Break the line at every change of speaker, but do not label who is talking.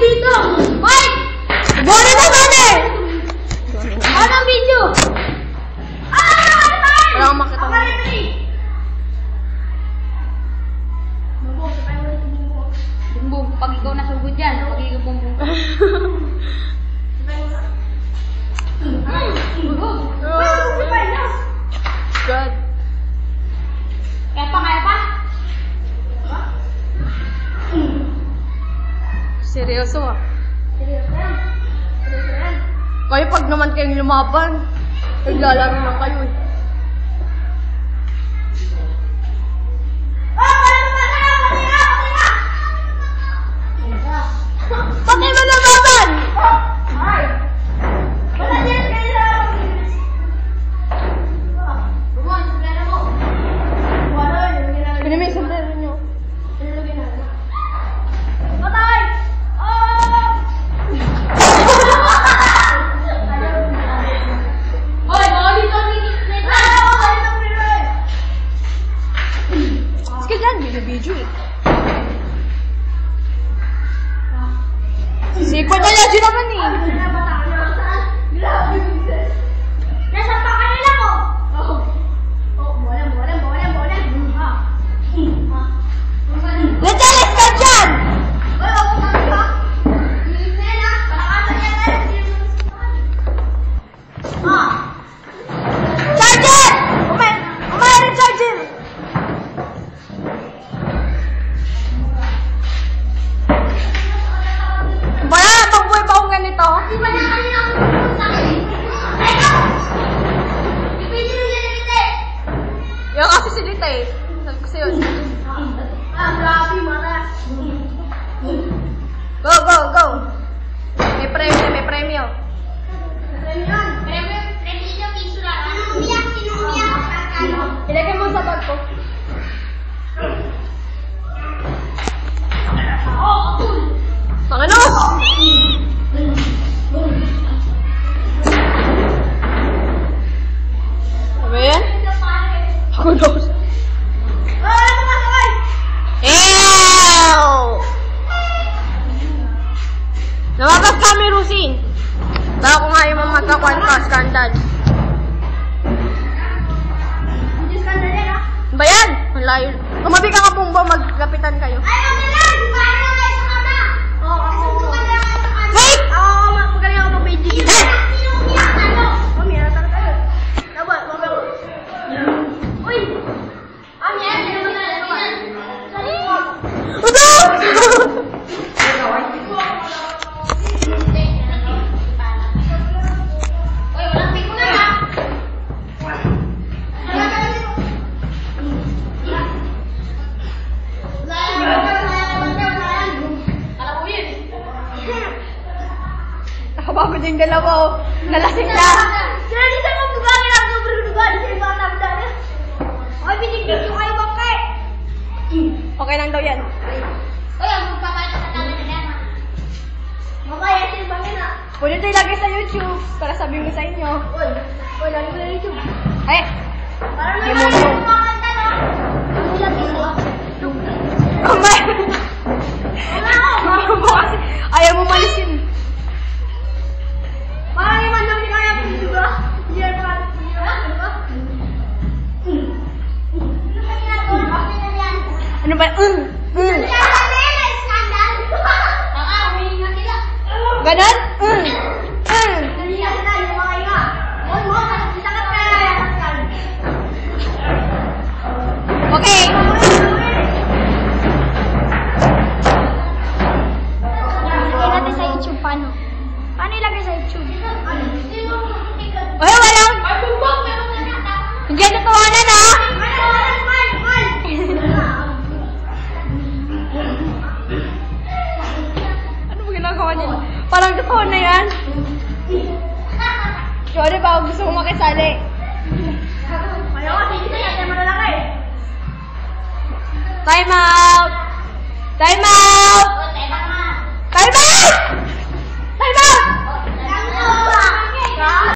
dito! Mike!
Bone na bone!
Ano ang
Seryoso ah. Kayo pag naman kayong lumaban, naglalaro na kayo eh.
Dyan,
binibidyo eh. Secret na yan Yung kasi silita eh. Sabi ko sa'yo.
Ah, grabe, mara.
Go, go, go! Lumabas kami, Rusin. Baka kung ayaw mo magkakuan ka, skandal.
Skandal yan, ah.
Ba yan? Ang layo. Tumabi ka nga, Bumbo, magkapitan kayo. Yung dalawa, oh. Nalasing na.
Sila di sa mga gagawin ang sobrang sa ibang nabdala. Ay, binibigyo kayo bakit?
Okay lang daw yan.
Uy, ang magpapalita sa tabi na yan. Mamaya, sin bangin na.
Pwede ito ilagay sa YouTube para sabihin ko sa inyo.
Uy, uy, lagi ko na YouTube.
Ay, Hindi
may mga
mo.
kumakanta, no? Ang dito.
kumay.
Wala ako.
Bukas, ayaw mo malisin.
Mga iba. Huwag mo, isa ka kaya.
Okay.
Ilagay natin sa YouTube paano? Paano ilagay sa YouTube?
Ay, walang. Hindi yan totohanan, ha? Parang totoo na yan. Sorry ba, gusto ko makisali. Time out! Time out! Time out!